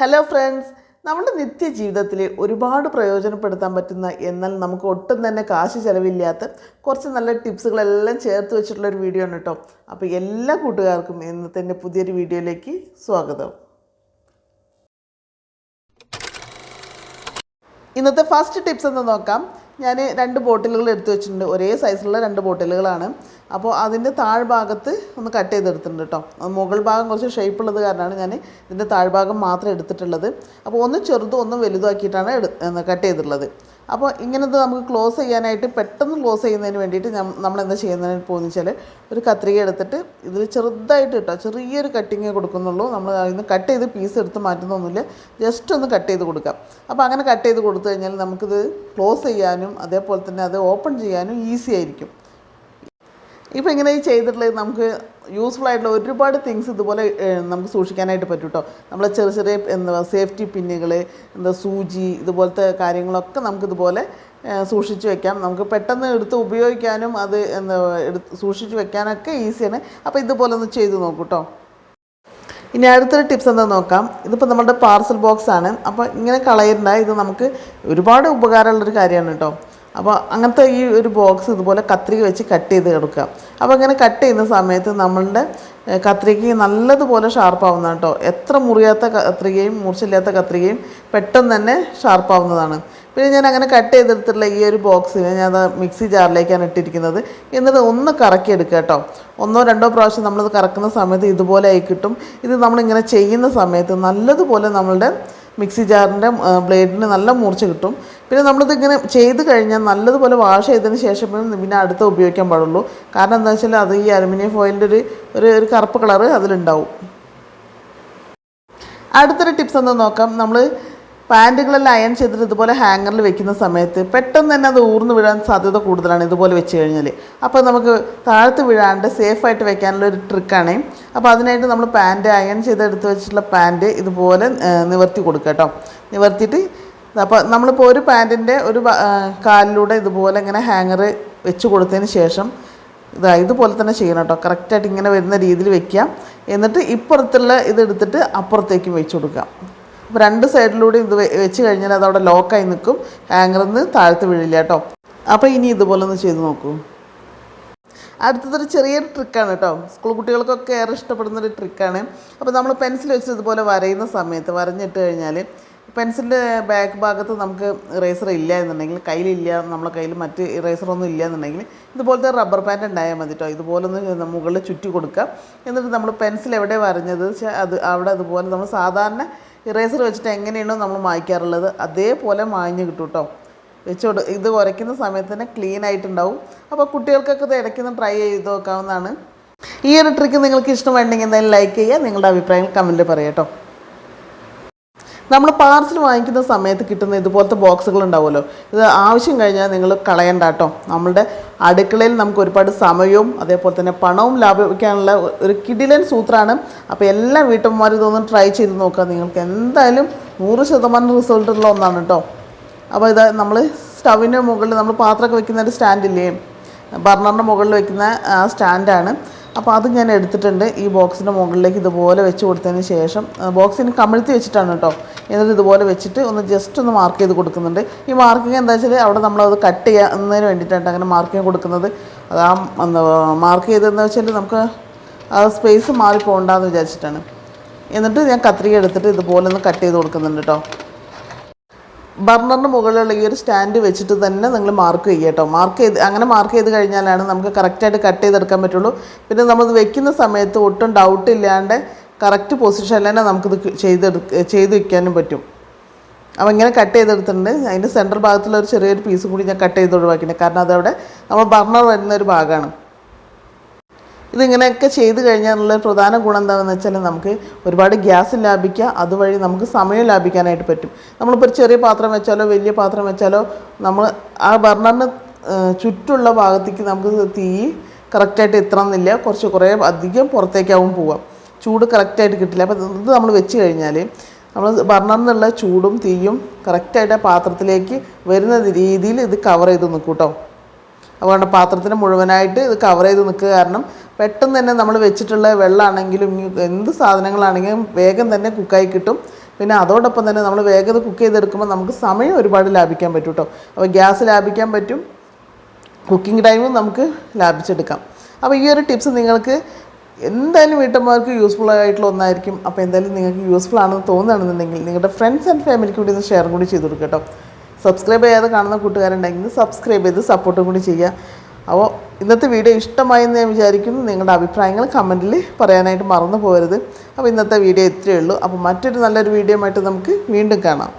Hello friends നമ്മുടെ നിത്യജീവിതത്തിൽ ഒരുപാട് പ്രയോജനപ്പെടുത്താൻ പറ്റുന്ന എന്നാൽ നമുക്ക് ഒട്ടും തന്നെ കാശ് ചിലവില്ലാത്ത കുറച്ച് നല്ല ടിപ്സുകളെല്ലാം ചേർത്ത് വെച്ചിട്ടുള്ള ഒരു വീഡിയോ ആണ് കേട്ടോ. അപ്പോൾ എല്ലാ കൂട്ടുകാർക്കും ഇന്നത്തെ എന്റെ പുതിയൊരു വീഡിയോയിലേക്ക് സ്വാഗതം. ഇന്നത്തെ ഫസ്റ്റ് ടിപ്സ് എന്ന് നോക്കാം. ഞാൻ രണ്ട് ബോട്ടിലുകൾ എടുത്തു വെച്ചിട്ടുണ്ട്. ഒരേ സൈസിലുള്ള രണ്ട് ബോട്ടിലുകളാണ്. അപ്പോൾ അതിന്റെ താഴ്ഭാഗത്ത് ഒന്ന് കട്ട് ചെയ്തെടുത്തിട്ടുണ്ട് കേട്ടോ. മുകൾ ഭാഗം കുറച്ച് ഷേപ്പ് ഉള്ളത് കാരണമാണ് ഞാൻ ഇതിന്റെ താഴ്ഭാഗം മാത്രം എടുത്തിട്ടുള്ളത്. അപ്പോൾ ഒന്ന് ചെറുതും ഒന്ന് വലുതാക്കിയിട്ടാണ് എടു കട്ട് ചെയ്തിട്ടുള്ളത്. അപ്പോൾ ഇങ്ങനത്തെ നമുക്ക് ക്ലോസ് ചെയ്യാനായിട്ട് പെട്ടെന്ന് ക്ലോസ് ചെയ്യുന്നതിന് വേണ്ടിയിട്ട് നമ്മൾ എന്താ ചെയ്യുന്നതിന് പോകുന്ന വെച്ചാൽ ഒരു കത്രിക എടുത്തിട്ട് ഇതിൽ ചെറുതായിട്ട് കേട്ടോ ചെറിയൊരു കട്ടിങ്ങേ കൊടുക്കുന്നുള്ളൂ. നമ്മൾ അതിന് കട്ട് ചെയ്ത് പീസ് എടുത്ത് മാറ്റുന്നൊന്നുമില്ല. ജസ്റ്റ് ഒന്ന് കട്ട് ചെയ്ത് കൊടുക്കാം. അപ്പോൾ അങ്ങനെ കട്ട് ചെയ്ത് കൊടുത്തു കഴിഞ്ഞാൽ നമുക്കിത് ക്ലോസ് ചെയ്യാനും അതേപോലെ തന്നെ അത് ഓപ്പൺ ചെയ്യാനും ഈസി ആയിരിക്കും. ഇപ്പോൾ ഇങ്ങനെ ചെയ്തിട്ടുള്ളത് നമുക്ക് യൂസ്ഫുൾ ആയിട്ടുള്ള ഒരുപാട് തിങ്സ് ഇതുപോലെ നമുക്ക് സൂക്ഷിക്കാനായിട്ട് പറ്റും കേട്ടോ നമ്മളെ ചെറിയ ചെറിയ എന്താ സേഫ്റ്റി പിന്നുകൾ എന്താ സൂചി ഇതുപോലത്തെ കാര്യങ്ങളൊക്കെ നമുക്കിതുപോലെ സൂക്ഷിച്ച് വെക്കാം. നമുക്ക് പെട്ടെന്ന് എടുത്ത് ഉപയോഗിക്കാനും അത് എന്താ എടുത്ത് സൂക്ഷിച്ച് വെക്കാനൊക്കെ ഈസിയാണ് അപ്പോൾ ഇതുപോലെ ഒന്ന് ചെയ്ത് നോക്കൂ കേട്ടോ ഇനി അടുത്തൊരു ടിപ്സ് എന്താ നോക്കാം. ഇതിപ്പോൾ നമ്മുടെ പാർസൽ ബോക്സ് ആണ്. അപ്പോൾ ഇങ്ങനെ കളയണ്ട. ഇത് നമുക്ക് ഒരുപാട് ഉപകാരമുള്ളൊരു കാര്യമാണ് കേട്ടോ. അപ്പോൾ അങ്ങനത്തെ ഈ ഒരു ബോക്സ് ഇതുപോലെ കത്രിക വെച്ച് കട്ട് ചെയ്ത് എടുക്കുക. അപ്പോൾ ഇങ്ങനെ കട്ട് ചെയ്യുന്ന സമയത്ത് നമ്മളുടെ കത്രിക നല്ലതുപോലെ ഷാർപ്പാവുന്ന കേട്ടോ. എത്ര മുറിയാത്ത കത്രികയും മുറിച്ചില്ലാത്ത കത്രികയും പെട്ടെന്ന് തന്നെ ഷാർപ്പാവുന്നതാണ് പിന്നെ ഞാൻ അങ്ങനെ കട്ട് ചെയ്തെടുത്തിട്ടുള്ള ഈ ഒരു ബോക്സിന് ഞാൻ മിക്സി ജാറിലേക്കാണ് ഇട്ടിരിക്കുന്നത്. എന്നിട്ട് ഒന്ന് കറക്കി എടുക്കുക കേട്ടോ. ഒന്നോ രണ്ടോ പ്രാവശ്യം നമ്മളിത് കറക്കുന്ന സമയത്ത് ഇതുപോലെ ആയി കിട്ടും. ഇത് നമ്മളിങ്ങനെ ചെയ്യുന്ന സമയത്ത് നല്ലതുപോലെ നമ്മളുടെ മിക്സി ജാറിന്റെ ബ്ലേഡിന് നല്ല മൂർച്ച കിട്ടും. പിന്നെ നമ്മളിത് ഇങ്ങനെ ചെയ്ത് കഴിഞ്ഞാൽ നല്ലതുപോലെ വാഷ് ചെയ്തതിന് ശേഷം പിന്നെ അടുത്ത് ഉപയോഗിക്കാൻ പാടുള്ളൂ. കാരണം എന്താ വെച്ചാൽ അത് ഈ അലുമിനിയം ഫോയിലിന്റെ ഒരു ഒരു ഒരു കറുപ്പ് കളറ് അതിലുണ്ടാവും. അടുത്തൊരു ടിപ്സ് എന്താ നോക്കാം. നമ്മൾ പാന്റുകളെല്ലാം അയൺ ചെയ്തിട്ട് ഇതുപോലെ ഹാങ്ങറിൽ വെക്കുന്ന സമയത്ത് പെട്ടെന്ന് തന്നെ അത് ഊർന്ന് വീഴാൻ സാധ്യത കൂടുതലാണ് ഇതുപോലെ വെച്ച് കഴിഞ്ഞാൽ അപ്പോൾ നമുക്ക് താഴത്ത് വീഴാണ്ട് സേഫായിട്ട് വെക്കാനുള്ള ഒരു ട്രിക്കാണ് അപ്പോൾ അതിനായിട്ട് നമ്മൾ പാന്റ് അയൺ ചെയ്തെടുത്ത് വെച്ചിട്ടുള്ള പാന്റ് ഇതുപോലെ നിവർത്തി കൊടുക്കുക കേട്ടോ. നിവർത്തിയിട്ട് അപ്പോൾ നമ്മളിപ്പോൾ ഒരു പാന്റിന്റെ ഒരു കാലിലൂടെ ഇതുപോലെ ഇങ്ങനെ ഹാങ്ങർ വെച്ച് കൊടുത്തതിന് ശേഷം ഇതാ ഇതുപോലെ തന്നെ ചെയ്യണം കേട്ടോ കറക്റ്റായിട്ട് ഇങ്ങനെ വരുന്ന രീതിയിൽ വെക്കാം. എന്നിട്ട് ഇപ്പുറത്തുള്ള ഇതെടുത്തിട്ട് അപ്പുറത്തേക്കും വെച്ച് കൊടുക്കാം. അപ്പോൾ രണ്ട് സൈഡിലൂടെ ഇത് വെച്ച് കഴിഞ്ഞാൽ അത് അവിടെ ലോക്കായി നിൽക്കും. ഹാങ്ങറിൽ നിന്ന് താഴ്ത്ത് വീഴില്ല കേട്ടോ അപ്പോൾ ഇനി ഇതുപോലെ ഒന്ന് ചെയ്ത് നോക്കൂ. അടുത്തതൊരു ചെറിയൊരു ട്രിക്കാണ് കേട്ടോ സ്കൂൾ കുട്ടികൾക്കൊക്കെ ഏറെ ഇഷ്ടപ്പെടുന്നൊരു ട്രിക്കാണ് അപ്പോൾ നമ്മൾ പെൻസിൽ വെച്ച് ഇതുപോലെ വരയുന്ന സമയത്ത് വരഞ്ഞിട്ട് കഴിഞ്ഞാൽ പെൻസിലിന്റെ ബാക്ക് ഭാഗത്ത് നമുക്ക് ഇറേസർ ഇല്ല എന്നുണ്ടെങ്കിൽ കയ്യിലില്ല നമ്മളെ കയ്യിൽ മറ്റ് ഇറേസറൊന്നും ഇല്ല എന്നുണ്ടെങ്കിൽ ഇതുപോലത്തെ റബ്ബർ പാന്റ് ഉണ്ടായാൽ മതി കേട്ടോ ഇതുപോലെ ഒന്ന് മുകളിൽ ചുറ്റി കൊടുക്കുക. എന്നിട്ട് നമ്മൾ പെൻസിൽ എവിടെ വരഞ്ഞത്? അത് അവിടെ അതുപോലെ നമ്മൾ സാധാരണ ഇറേസർ വെച്ചിട്ട് എങ്ങനെയാണോ നമ്മൾ മായ്ക്കാറുള്ളത് അതേപോലെ മായഞ്ഞ് കിട്ടും കേട്ടോ വെച്ചോട് ഇത് ഉരയ്ക്കുന്ന സമയത്ത് തന്നെ ക്ലീൻ ആയിട്ടുണ്ടാവും. അപ്പോൾ കുട്ടികൾക്കൊക്കെ ഇത് ഇടയ്ക്കൊന്ന് ട്രൈ ചെയ്ത് നോക്കാവുന്നതാണ്. ഈ ഒരു ട്രിക്ക് നിങ്ങൾക്ക് ഇഷ്ടമായിട്ടുണ്ടെങ്കിൽ എന്തായാലും ലൈക്ക് ചെയ്യുക. നിങ്ങളുടെ അഭിപ്രായങ്ങൾ കമന്റിൽ പറയാം കേട്ടോ നമ്മൾ പാർസൽ വാങ്ങിക്കുന്ന സമയത്ത് കിട്ടുന്ന ഇതുപോലത്തെ ബോക്സുകൾ ഉണ്ടാവുമല്ലോ. ഇത് ആവശ്യം കഴിഞ്ഞാൽ നിങ്ങൾ കളയണ്ട കേട്ടോ. നമ്മളുടെ അടുക്കളയിൽ നമുക്ക് ഒരുപാട് സമയവും അതേപോലെ തന്നെ പണവും ലാഭിക്കാനുള്ള ഒരു കിടിലൻ സൂത്രമാണ് അപ്പോൾ എല്ലാ വീട്ടമ്മമാരും ഇതൊന്ന് ട്രൈ ചെയ്ത് നോക്കുക. നിങ്ങൾക്ക് എന്തായാലും നൂറ് ശതമാനം റിസൾട്ടുള്ള ഒന്നാണ് കേട്ടോ. അപ്പോൾ ഇത് നമ്മൾ സ്റ്റവിന്റെ മുകളിൽ നമ്മൾ പാത്രമൊക്കെ വെക്കുന്ന ഒരു സ്റ്റാൻഡില്ലേ ബർണറിന്റെ മുകളിൽ വെക്കുന്ന സ്റ്റാൻഡാണ് അപ്പോൾ അത് ഞാൻ എടുത്തിട്ടുണ്ട്. ഈ ബോക്സിന്റെ മുകളിലേക്ക് ഇതുപോലെ വെച്ച് കൊടുത്തതിന് ശേഷം ബോക്സിന് കമിഴ്ത്തി വെച്ചിട്ടാണ് കേട്ടോ. എന്നിട്ട് ഇതുപോലെ വെച്ചിട്ട് ഒന്ന് ജസ്റ്റ് ഒന്ന് മാർക്ക് ചെയ്ത് കൊടുക്കുന്നുണ്ട്. ഈ മാർക്കിങ് എന്താ വെച്ചാൽ അവിടെ നമ്മളത് കട്ട് ചെയ്യുന്നതിന് വേണ്ടിയിട്ടാണ് അങ്ങനെ മാർക്കിങ് കൊടുക്കുന്നത്. അത് ആ മാർക്ക് ചെയ്തതെന്ന് വെച്ചാൽ നമുക്ക് ആ സ്പേസ് മാറിപ്പോകണ്ടെന്ന് വിചാരിച്ചിട്ടാണ്. എന്നിട്ട് ഞാൻ കത്രിക എടുത്തിട്ട് ഇതുപോലെ ഒന്ന് കട്ട് ചെയ്ത് കൊടുക്കുന്നുണ്ട് കേട്ടോ. ബർണറിന് മുകളിലുള്ള ഈ ഒരു സ്റ്റാൻഡ് വെച്ചിട്ട് തന്നെ നിങ്ങൾ മാർക്ക് ചെയ്യുക കേട്ടോ. മാർക്ക് ചെയ്ത് അങ്ങനെ മാർക്ക് ചെയ്ത് കഴിഞ്ഞാലാണ് നമുക്ക് കറക്റ്റായിട്ട് കട്ട് ചെയ്തെടുക്കാൻ പറ്റുള്ളൂ. പിന്നെ നമ്മൾ വെക്കുന്ന സമയത്ത് ഒട്ടും ഡൗട്ട് ഇല്ലാണ്ട് കറക്റ്റ് പൊസിഷനിൽ തന്നെ നമുക്കിത് ചെയ്തെടുക്ക ചെയ്ത് വയ്ക്കാനും പറ്റും. അപ്പോൾ ഇങ്ങനെ കട്ട് ചെയ്തെടുത്തിട്ടുണ്ട്. അതിന്റെ സെൻട്രൽ ഭാഗത്തുള്ള ഒരു ചെറിയൊരു പീസ് കൂടി ഞാൻ കട്ട് ചെയ്ത് ഒഴിവാക്കിയിട്ടുണ്ട്. കാരണം അതവിടെ നമ്മൾ ബർണർ വരുന്ന ഒരു ഭാഗമാണ്. ഇതിങ്ങനെയൊക്കെ ചെയ്ത് കഴിഞ്ഞാലുള്ള പ്രധാന ഗുണം എന്താണെന്ന് വെച്ചാൽ നമുക്ക് ഒരുപാട് ഗ്യാസ് ലാഭിക്കുക അതുവഴി നമുക്ക് സമയം ലാഭിക്കാനായിട്ട് പറ്റും. നമ്മളിപ്പോൾ ഒരു ചെറിയ പാത്രം വെച്ചാലോ വലിയ പാത്രം വെച്ചാലോ നമ്മൾ ആ ബർണറിന് ചുറ്റുള്ള ഭാഗത്തേക്ക് നമുക്ക് തീ കറക്റ്റായിട്ട് എത്തണമെന്നില്ല. കുറച്ച് കുറേ അധികം പുറത്തേക്കാവും പോവാം. ചൂട് കറക്റ്റായിട്ട് കിട്ടില്ല. അപ്പോൾ ഇത് നമ്മൾ വെച്ച് കഴിഞ്ഞാൽ നമ്മൾ ബർണറിനുള്ള ചൂടും തീയും കറക്റ്റായിട്ട് പാത്രത്തിലേക്ക് വരുന്ന രീതിയിൽ ഇത് കവർ ചെയ്ത് നിൽക്കും കേട്ടോ. അതുകൊണ്ട് പാത്രത്തിന് മുഴുവനായിട്ട് ഇത് കവർ ചെയ്ത് നിൽക്കുക കാരണം പെട്ടെന്ന് തന്നെ നമ്മൾ വെച്ചിട്ടുള്ള വെള്ളമാണെങ്കിലും എന്ത് സാധനങ്ങളാണെങ്കിലും വേഗം തന്നെ കുക്കായി കിട്ടും. പിന്നെ അതോടൊപ്പം തന്നെ നമ്മൾ വേഗത കുക്ക് ചെയ്തെടുക്കുമ്പോൾ നമുക്ക് സമയം ഒരുപാട് ലാഭിക്കാൻ പറ്റും കേട്ടോ അപ്പോൾ ഗ്യാസ് ലാഭിക്കാൻ പറ്റും. കുക്കിംഗ് ടൈമും നമുക്ക് ലാഭിച്ചെടുക്കാം. അപ്പോൾ ഈ ഒരു ടിപ്സ് നിങ്ങൾക്ക് എന്തായാലും വീട്ടമ്മമാർക്ക് യൂസ്ഫുൾ ആയിട്ടുള്ള ഒന്നായിരിക്കും. അപ്പോൾ എന്തായാലും നിങ്ങൾക്ക് യൂസ്ഫുൾ ആണെന്ന് തോന്നുകയാണെന്നുണ്ടെങ്കിൽ നിങ്ങളുടെ ഫ്രണ്ട്സ് ആൻഡ് ഫാമിലിക്ക് കൂടി ഒന്ന് ഷെയർ കൂടി ചെയ്ത് കൊടുക്കുക കേട്ടോ സബ്സ്ക്രൈബ് ചെയ്യാതെ കാണുന്ന കൂട്ടുകാരുണ്ടെങ്കിൽ സബ്സ്ക്രൈബ് ചെയ്ത് സപ്പോർട്ടും കൂടി ചെയ്യുക. അപ്പോൾ ഇന്നത്തെ വീഡിയോ ഇഷ്ടമായെന്ന് ഞാൻ വിചാരിക്കുന്നു. നിങ്ങളുടെ അഭിപ്രായങ്ങൾ കമന്റിൽ പറയാനായിട്ട് മറന്നു പോകരുത്. അപ്പോൾ ഇന്നത്തെ വീഡിയോ ഇത്രയേ ഉള്ളൂ. അപ്പോൾ മറ്റൊരു നല്ലൊരു വീഡിയോ ആയിട്ട് നമുക്ക് വീണ്ടും കാണാം.